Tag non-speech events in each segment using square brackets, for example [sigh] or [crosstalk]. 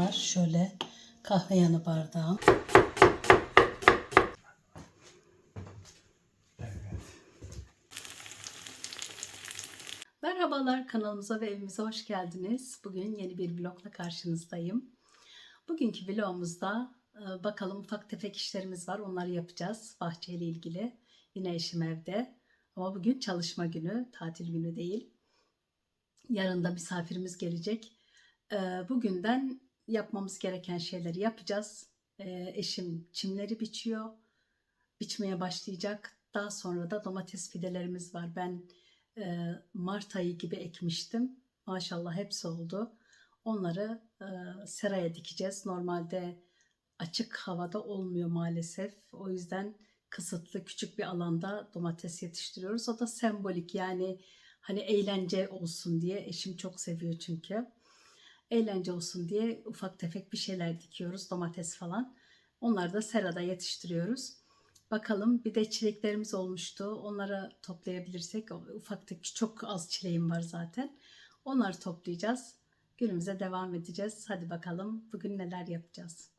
var. Şöyle kahve yanı bardağım. Merhabalar kanalımıza ve evimize hoş geldiniz. Bugün yeni bir vlogla karşınızdayım. Bugünkü vlogumuzda e, bakalım ufak tefek işlerimiz var. Onları yapacağız bahçeyle ilgili. Yine eşim evde. Ama bugün çalışma günü, tatil günü değil. Yarın da misafirimiz gelecek. E, Bugünden yapmamız gereken şeyleri yapacağız. E, Eşim çimleri biçiyor. Biçmeye başlayacak. Daha sonra da domates fidelerimiz var. Ben e, Mart ayı gibi ekmiştim. Maşallah hepsi oldu. Onları e, seraya dikeceğiz. Normalde açık havada olmuyor maalesef. O yüzden kısıtlı küçük bir alanda domates yetiştiriyoruz. O da sembolik yani hani eğlence olsun diye. Eşim çok seviyor çünkü. Eğlence olsun diye ufak tefek bir şeyler dikiyoruz. Domates falan. Onları da serada yetiştiriyoruz. Bakalım bir de çileklerimiz olmuştu. Onları toplayabilirsek ufak tefek çok az çileğim var zaten. Onları toplayacağız. Günümüze devam edeceğiz. Hadi bakalım bugün neler yapacağız.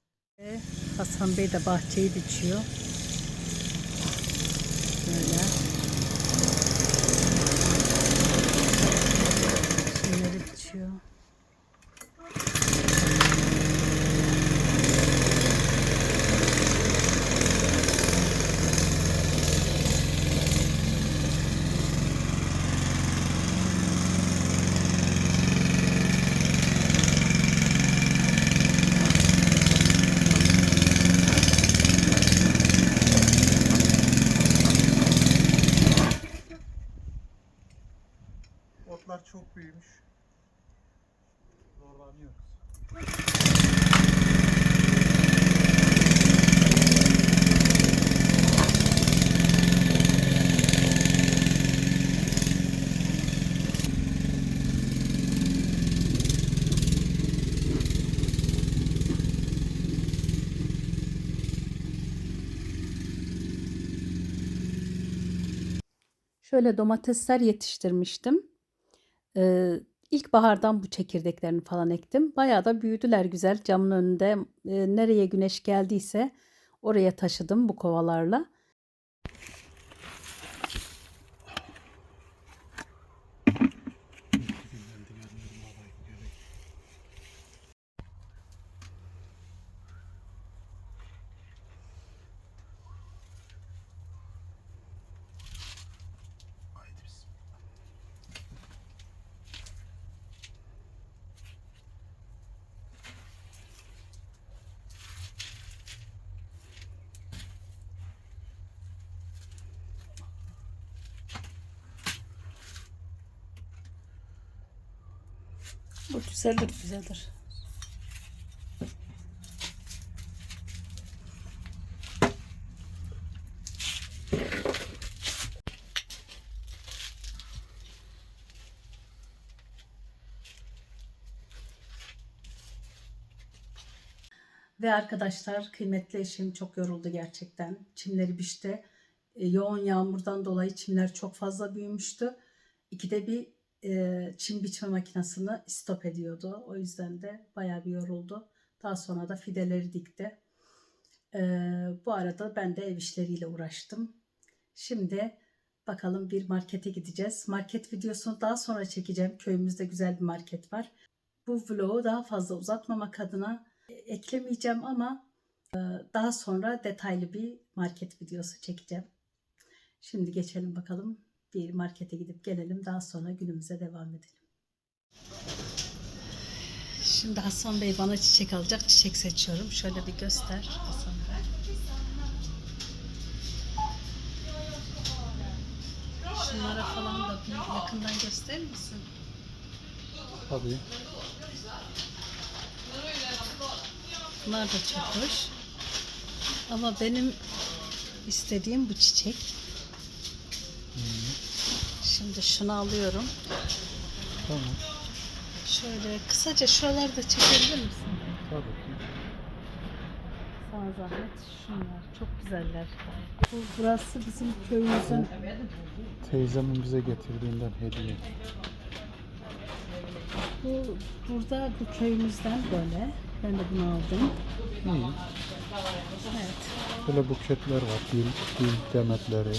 Hasan Bey de bahçeyi biçiyor. Böyle. Şunları biçiyor. Otlar çok büyümüş. Zorlanıyoruz. Şöyle domatesler yetiştirmiştim. Ee, ilkbahardan bu çekirdeklerini falan ektim. Bayağı da büyüdüler güzel. Camın önünde e, nereye güneş geldiyse oraya taşıdım bu kovalarla. Bu güzeldir güzeldir. Ve arkadaşlar kıymetli eşim çok yoruldu gerçekten. Çimleri biçti. E, yoğun yağmurdan dolayı çimler çok fazla büyümüştü. İkide bir e, çim biçme makinesini stop ediyordu. O yüzden de bayağı bir yoruldu. Daha sonra da fideleri dikti. E, bu arada ben de ev işleriyle uğraştım. Şimdi bakalım bir markete gideceğiz. Market videosunu daha sonra çekeceğim. Köyümüzde güzel bir market var. Bu vlogu daha fazla uzatmamak adına e, eklemeyeceğim ama daha sonra detaylı bir market videosu çekeceğim. Şimdi geçelim bakalım bir markete gidip gelelim. Daha sonra günümüze devam edelim. Şimdi Hasan Bey bana çiçek alacak. Çiçek seçiyorum. Şöyle bir göster Hasan Bey. Şunlara falan da bir yakından gösterir misin? Tabii. Bunlar da çok hoş. Ama benim istediğim bu çiçek. Şimdi şunu alıyorum. Tamam. Şöyle kısaca şuraları da çekebilir misin? Tabii ki. Sana zahmet. Şunlar çok güzeller. Bu burası bizim köyümüzün Teyzemin bize getirdiğinden hediye. bu burada bu köyümüzden böyle Ben de bunu aldım. İyi. Evet. Böyle buketler var. Gül, gül demetleri.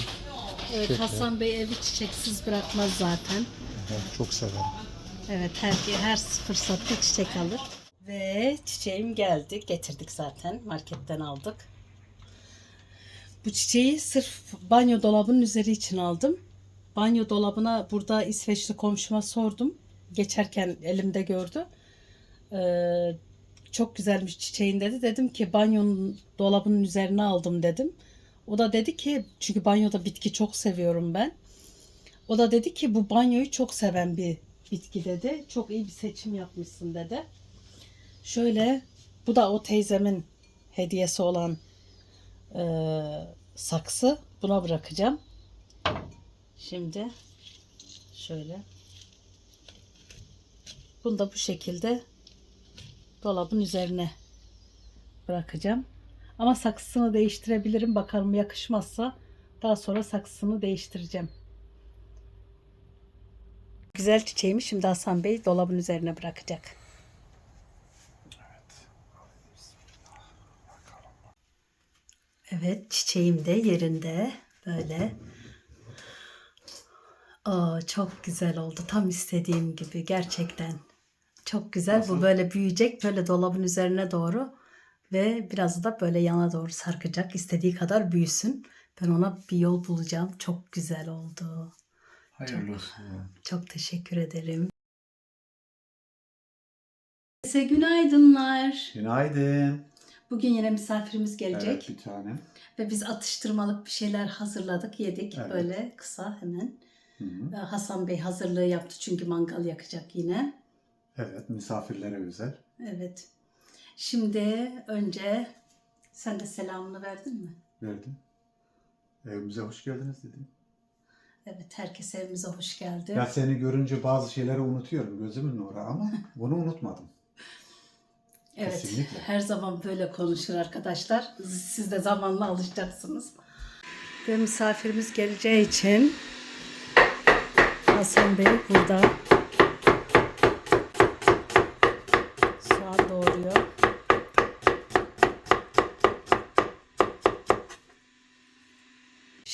Evet. Hasan Bey evi çiçeksiz bırakmaz zaten. Evet, çok severim. Evet her her fırsatta çiçek alır. Ve çiçeğim geldi. Getirdik zaten. Marketten aldık. Bu çiçeği sırf banyo dolabının üzeri için aldım. Banyo dolabına burada İsveçli komşuma sordum. Geçerken elimde gördü. Ee, çok güzelmiş çiçeğin dedi. Dedim ki banyonun dolabının üzerine aldım dedim. O da dedi ki çünkü banyoda bitki çok seviyorum ben. O da dedi ki bu banyoyu çok seven bir bitki dedi. Çok iyi bir seçim yapmışsın dedi. Şöyle bu da o teyzemin hediyesi olan eee, saksı. Buna bırakacağım. Şimdi şöyle. Bunu da bu şekilde dolabın üzerine bırakacağım. Ama saksısını değiştirebilirim. Bakalım yakışmazsa daha sonra saksısını değiştireceğim. Güzel çiçeğimi şimdi Hasan Bey dolabın üzerine bırakacak. Evet çiçeğim de yerinde böyle. Aa, çok güzel oldu. Tam istediğim gibi gerçekten. Çok güzel. Bu böyle büyüyecek böyle dolabın üzerine doğru ve biraz da böyle yana doğru sarkacak. İstediği kadar büyüsün. Ben ona bir yol bulacağım. Çok güzel oldu. Hayırlı olsun. Çok teşekkür ederim. Size günaydınlar. Günaydın. Bugün yine misafirimiz gelecek Evet bir tane. ve biz atıştırmalık bir şeyler hazırladık, yedik Evet. böyle kısa hemen. Hı hı. Ee, Hasan Bey hazırlığı yaptı çünkü mangal yakacak yine. Evet misafirlere özel. Evet. Şimdi önce sen de selamını verdin mi? Verdim. Evimize hoş geldiniz dedim. Evet, herkes evimize hoş geldi. Ya seni görünce bazı şeyleri unutuyorum gözümün nuru ama bunu unutmadım. [laughs] Evet, Kesinlikle. her zaman böyle konuşur arkadaşlar. Siz de zamanla alışacaksınız. Ve misafirimiz geleceği için Hasan Bey burada soğan doğruyor.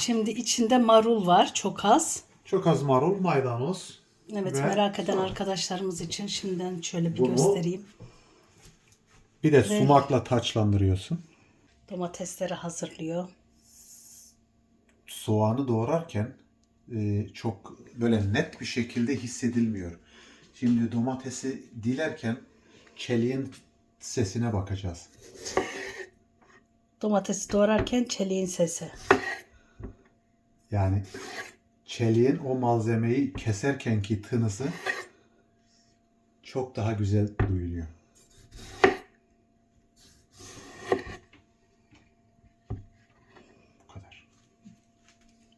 Şimdi içinde marul var çok az. Çok az marul, maydanoz. Evet Ve merak eden soğan. arkadaşlarımız için şimdiden şöyle bir Bunu- göstereyim. Bir de sumakla taçlandırıyorsun. Domatesleri hazırlıyor. Soğanı doğrarken e, çok böyle net bir şekilde hissedilmiyor. Şimdi domatesi dilerken çeliğin sesine bakacağız. Domatesi doğrarken çeliğin sesi. Yani çeliğin o malzemeyi keserkenki tınısı çok daha güzel duyuluyor. Bu kadar.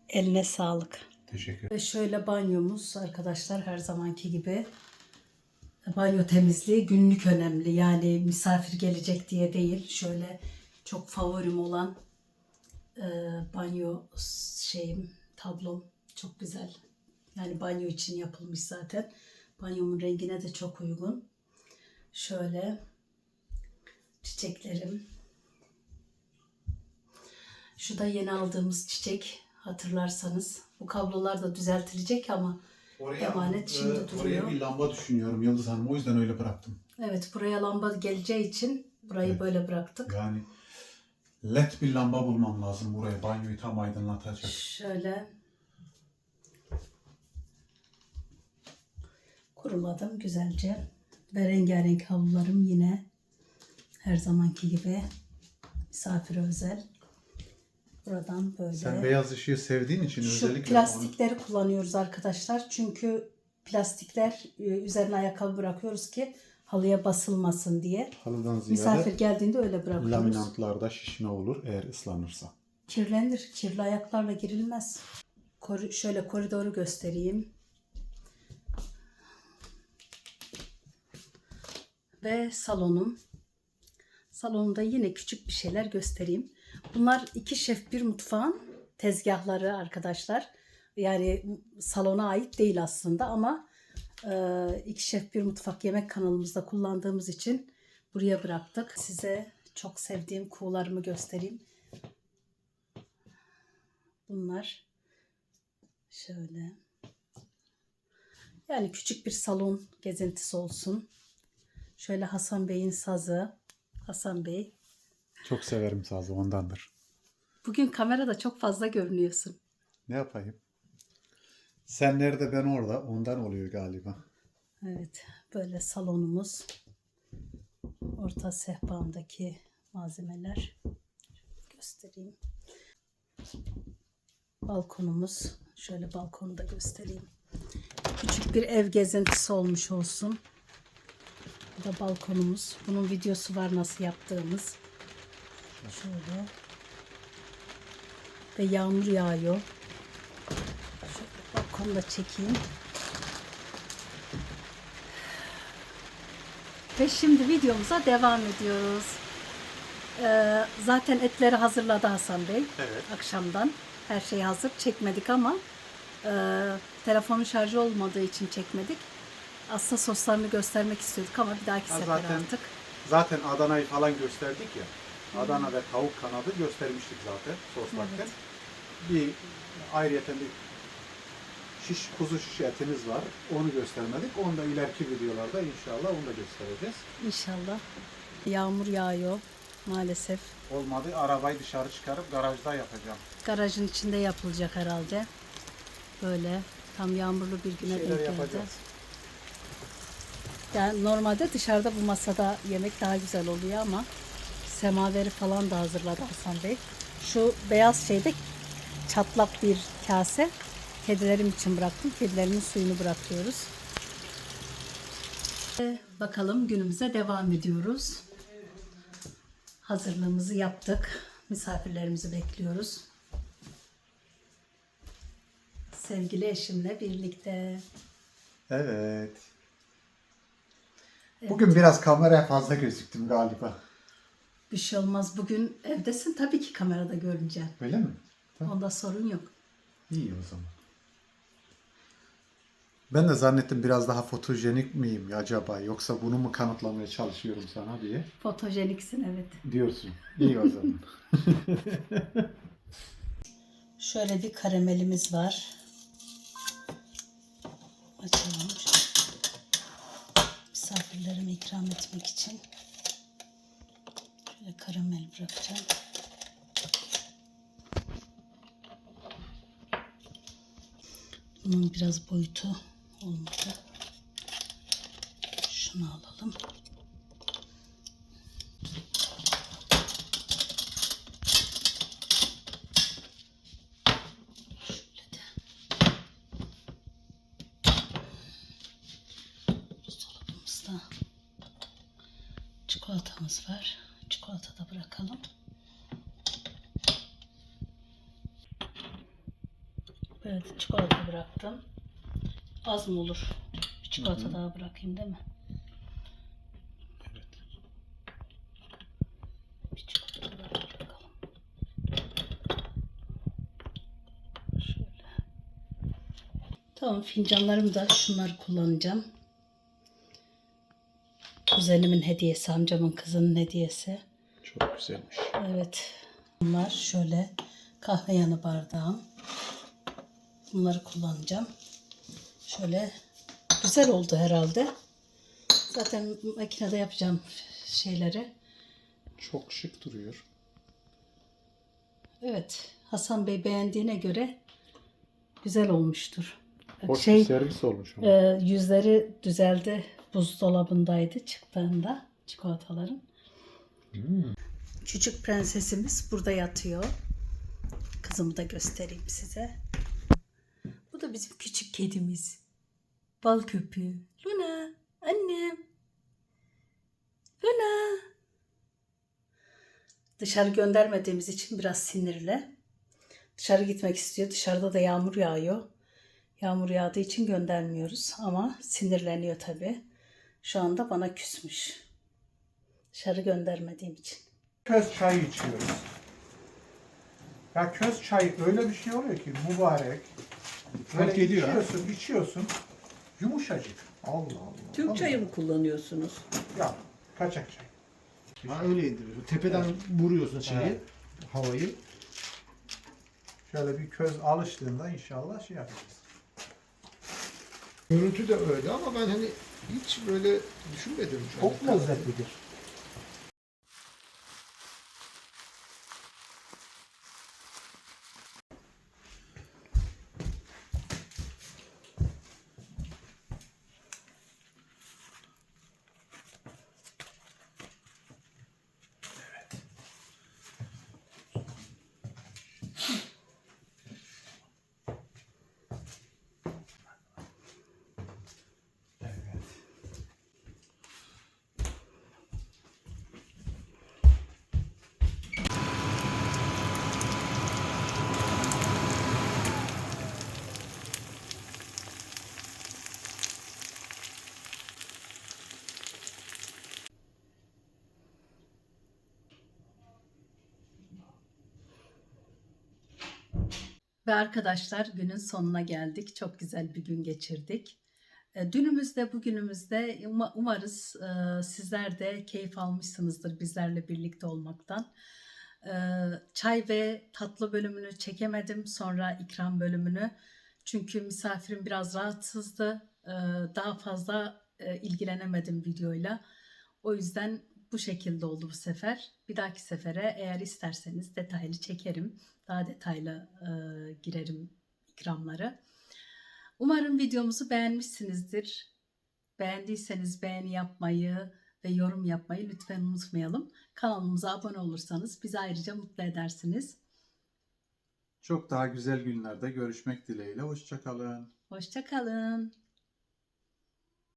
Eline sağlık. Teşekkür Ve şöyle banyomuz arkadaşlar her zamanki gibi. Banyo temizliği günlük önemli. Yani misafir gelecek diye değil. Şöyle çok favorim olan e, banyo şeyim, tablom çok güzel. Yani banyo için yapılmış zaten. Banyomun rengine de çok uygun. Şöyle çiçeklerim. Şu da yeni aldığımız çiçek hatırlarsanız. Bu kablolar da düzeltilecek ama Emanet şimdi e, duruyor. Oraya bir lamba düşünüyorum Yıldız Hanım. O yüzden öyle bıraktım. evet buraya lamba geleceği için burayı Evet. böyle bıraktık. Yani led bir lamba bulmam lazım buraya. Banyoyu tam aydınlatacak. Şöyle kuruladım güzelce. Ve rengarenk havlularım yine her zamanki gibi misafire özel. Buradan böyle. Sen beyaz ışığı sevdiğin için Şu özellikle plastikleri kullanıyoruz arkadaşlar. Çünkü plastikler e, üzerine ayakkabı bırakıyoruz ki halıya basılmasın diye. halıdan ziyade Misafir geldiğinde öyle bırakıyoruz. laminantlarda şişme olur eğer ıslanırsa. Kirlenir. Kirli ayaklarla girilmez. Kor- şöyle koridoru göstereyim. Ve salonum. Salonumda yine küçük bir şeyler göstereyim. Bunlar iki şef bir mutfağın tezgahları arkadaşlar. Yani salona ait değil aslında ama iki şef bir mutfak yemek kanalımızda kullandığımız için buraya bıraktık. Size çok sevdiğim kuğularımı göstereyim. Bunlar şöyle. Yani küçük bir salon gezintisi olsun. Şöyle Hasan Bey'in sazı. Hasan Bey. Çok severim sazı ondandır. Bugün kamerada çok fazla görünüyorsun. Ne yapayım? Sen nerede ben orada ondan oluyor galiba. Evet, böyle salonumuz. Orta sehpamdaki malzemeler. Göstereyim. Balkonumuz. Şöyle balkonu da göstereyim. Küçük bir ev gezintisi olmuş olsun. Bu da balkonumuz. Bunun videosu var nasıl yaptığımız. Şöyle. Ve yağmur yağıyor. Balkonu da çekeyim. Ve şimdi videomuza devam ediyoruz. Ee, zaten etleri hazırladı Hasan Bey. Evet. Akşamdan. Her şey hazır. Çekmedik ama e, telefonun şarjı olmadığı için çekmedik. Aslında soslarını göstermek istiyorduk ama bir dahaki Ha, sefer zaten- artık. Zaten Adana'yı falan gösterdik ya. Adana ve tavuk kanadı göstermiştik zaten soslarken. Evet. Bir ayrıyeten bir şiş kuzu şiş etimiz var. Onu göstermedik. Onu da ileriki videolarda inşallah onu da göstereceğiz. İnşallah. Yağmur yağıyor maalesef. Olmadı arabayı dışarı çıkarıp garajda yapacağım. Garajın içinde yapılacak herhalde. Böyle tam yağmurlu bir güne şeyler denk geldi. yapacağız. Yani normalde dışarıda bu masada yemek daha güzel oluyor ama semaveri falan da hazırladı Hasan Bey. Şu beyaz şeyde çatlak bir kase kedilerim için bıraktım. Kedilerimin suyunu bırakıyoruz. Ve Bakalım günümüze devam ediyoruz. Hazırlığımızı yaptık. Misafirlerimizi bekliyoruz. Sevgili eşimle birlikte. Evet. Bugün biraz kameraya fazla gözüktüm galiba. Bir şey olmaz. Bugün evdesin. Tabii ki kamerada görüneceksin. Öyle mi? Tamam. Onda sorun yok. İyi o zaman. Ben de zannettim biraz daha fotojenik miyim acaba yoksa bunu mu kanıtlamaya çalışıyorum sana diye. Fotojeniksin evet. Diyorsun. İyi o zaman. [laughs] Şöyle bir karamelimiz var. Açalım. Misafirlerime ikram etmek için. Şöyle karamel bırakacağım. Bunun biraz boyutu olmadı. Şunu alalım. Çikolatamız var. Çikolata da bırakalım. Evet çikolata bıraktım. Az mı olur? Bir çikolata daha bırakayım değil mi? evet. Bir çikolata daha bırakalım. Şöyle. Tamam fincanlarımı da şunları kullanacağım. Kuzenimin hediyesi, amcamın kızının hediyesi. Çok güzelmiş. Evet. Bunlar şöyle kahve yanı bardağım. Bunları kullanacağım. Şöyle güzel oldu herhalde. Zaten makinede yapacağım şeyleri. Çok şık duruyor. Evet. Hasan Bey beğendiğine göre güzel olmuştur. Hoş şey bir servis olmuş ama. e, yüzleri düzeldi. Buzdolabındaydı çıktığında çikolataların. Hmm. Küçük prensesimiz burada yatıyor. Kızımı da göstereyim size. Bu da bizim küçük kedimiz. Bal köpüğü. Luna. Annem. Luna. Dışarı göndermediğimiz için biraz sinirli. Dışarı gitmek istiyor. Dışarıda da yağmur yağıyor. Yağmur yağdığı için göndermiyoruz. Ama sinirleniyor tabii. Şu anda bana küsmüş. Dışarı göndermediğim için. Köz çayı içiyoruz. Ya köz çayı öyle bir şey oluyor ki mübarek. Fark Böyle ediyor ha. içiyorsun, içiyorsun. Yumuşacık. Allah Allah. Türk Allah. çayı mı kullanıyorsunuz? Ya kaçak çay. Ha öyle indiriyorsun. Tepeden vuruyorsun şeyi, Evet. havayı. Şöyle bir köz alıştığında inşallah şey yapacağız. Görüntü de öyle ama ben hani hiç böyle düşünmedim. Çok lezzetlidir. Ve arkadaşlar günün sonuna geldik. Çok güzel bir gün geçirdik. E, Dünümüzde, bugünümüzde uma- umarız e, sizler de keyif almışsınızdır bizlerle birlikte olmaktan. E, Çay ve tatlı bölümünü çekemedim. Sonra ikram bölümünü. Çünkü misafirim biraz rahatsızdı. Daha fazla ilgilenemedim videoyla. O yüzden bu şekilde oldu bu sefer. Bir dahaki sefere eğer isterseniz detaylı çekerim. Daha detaylı e, girerim ikramları. Umarım videomuzu beğenmişsinizdir. Beğendiyseniz beğeni yapmayı ve yorum yapmayı lütfen unutmayalım. Kanalımıza abone olursanız bizi ayrıca mutlu edersiniz. Çok daha güzel günlerde görüşmek dileğiyle. Hoşçakalın. Hoşçakalın.